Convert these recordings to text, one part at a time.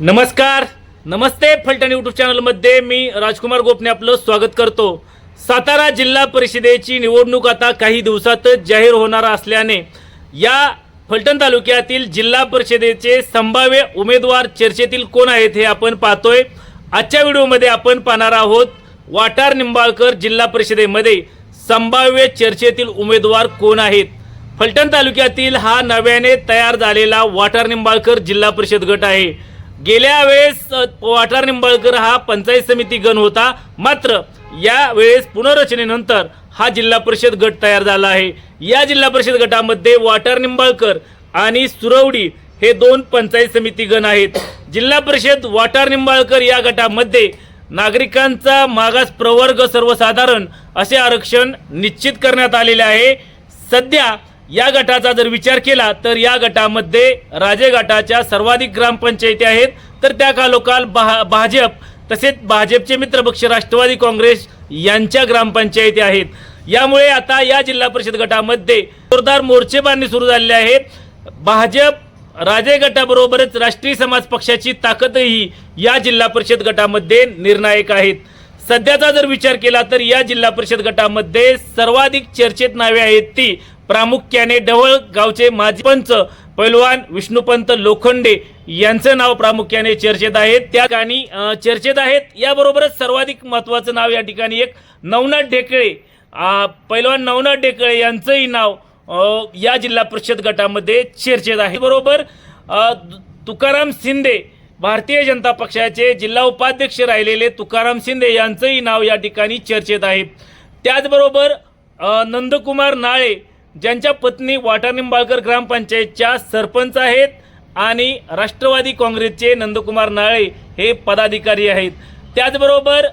नमस्कार. नमस्ते फलटण यूट्यूब चॅनलमध्ये मी राजकुमार गोपने आपलं स्वागत करतो. सातारा जिल्हा परिषदेची निवडणूक आता काही दिवसातच जाहीर होणार असल्याने या फलटण तालुक्यातील जिल्हा परिषदेचे संभाव्य उमेदवार चर्चेतील कोण आहेत हे आपण पाहतोय. आजच्या व्हिडिओमध्ये आपण पाहणार आहोत वाटार निंबाळकर जिल्हा परिषदेमध्ये संभाव्य चर्चेतील उमेदवार कोण आहेत. फलटण तालुक्यातील हा नव्याने तयार झालेला वाटार निंबाळकर जिल्हा परिषद गट आहे. गेल्या वेळेस अ, वाटार निंबाळकर हा पंचायत समिती गण होता. मात्र या वेळेस पुनर्रचनेनंतर हा जिल्हा परिषद गट तयार झाला आहे. या जिल्हा परिषद गटामध्ये वाटार निंबाळकर आणि सुरवडी हे दोन पंचायत समिती गण आहेत. जिल्हा परिषद वाटार निंबाळकर या गटामध्ये नागरिकांचा मागास प्रवर्ग सर्वसाधारण असे आरक्षण निश्चित करण्यात आलेले आहे. सध्या या गटाचा जर विचार केला तर या गटामध्ये राजे गटाच्या सर्वाधिक ग्रामपंचायती आहेत. तर त्या कालोकाल भा भाजप तसेच भाजपचे मित्रपक्ष राष्ट्रवादी काँग्रेस यांच्या ग्रामपंचायती आहेत. यामुळे आता या जिल्हा परिषद गटामध्ये जोरदार मोर्चेबांधणी सुरू झालेले आहेत. भाजप राजे गटाबरोबरच राष्ट्रीय समाज पक्षाची ताकदही या जिल्हा परिषद गटामध्ये निर्णायक आहेत. सध्याचा जर विचार केला तर या जिल्हा परिषद गटामध्ये सर्वाधिक चर्चेत नावे आहेत ती प्रामुख्याने ढवळ गावचे माजी पंच पैलवान विष्णुपंत लोखंडे यांचं नाव प्रामुख्याने चर्चेत आहेत त्या ठिकाणी चर्चेत आहेत. याबरोबरच सर्वाधिक महत्त्वाचं नाव या ठिकाणी एक नवनाथ ढेकळे. पैलवान नवनाथ ढेकळे यांचंही नाव या जिल्हा परिषद गटामध्ये चर्चेत आहे. बरोबर तुकाराम शिंदे भारतीय जनता पक्षाचे जिल्हा उपाध्यक्ष राहिलेले तुकाराम शिंदे यांचंही नाव या ठिकाणी चर्चेत आहे. त्याचबरोबर नंदकुमार नाळे ज्यांच्या पत्नी वाटा निंबाळकर ग्रामपंचायतच्या सरपंच आहेत आणि राष्ट्रवादी काँग्रेसचे नंदकुमार नाळे हे पदाधिकारी आहेत. त्याचबरोबर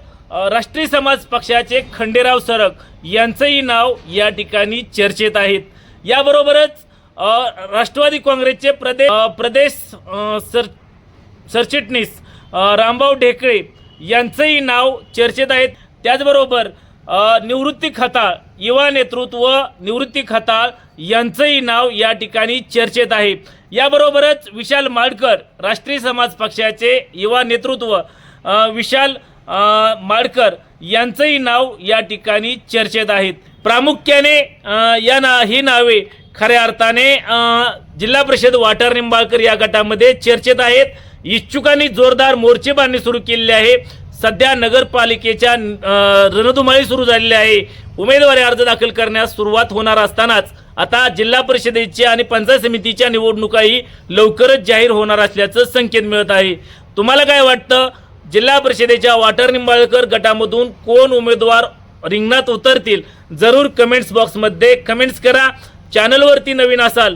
राष्ट्रीय समाज पक्षाचे खंडेराव सरक यांचंही नाव या ठिकाणी चर्चेत आहेत. याबरोबरच राष्ट्रवादी काँग्रेसचे प्रदेश प्रदेश सर सरचिटणीस रामभाऊ ढेकळे यांचंही नाव चर्चेत आहेत त्याचबरोबर निवृत्ती खताळ युवा नेतृत्व निवृत्ती खताळ यांचंही नाव या ठिकाणी चर्चेत आहे. याबरोबरच विशाल माडकर राष्ट्रीय समाज पक्षाचे युवा नेतृत्व विशाल माडकर यांचंही नाव या ठिकाणी चर्चेत आहेत प्रामुख्याने या ना ही नावे खऱ्या अर्थाने जिल्हा परिषद वाटर निंबाळकर या गटामध्ये चर्चेत आहेत. इच्छुकांनी जोरदार मोर्चेबांधणी सुरू केलेली आहे. सध्या नगरपालिकेच्या रणधुमाळी सुरू झालेली आहे. उमेदवारी अर्ज दाखल करण्यास सुरुवात होणार असतानाच आता जिल्हा परिषदेच्या आणि पंचायत समितीच्या निवडणुकाही लवकरच जाहीर होणार असल्याचं संकेत मिळत आहे. तुम्हाला काय वाटतं? जिल्हा परिषदेच्या वाटर निंबाळकर गटामधून कोण उमेदवार रिंगणात उतरतील? जरूर कमेंट्स बॉक्समध्ये कमेंट्स करा. चॅनलवरती नवीन असाल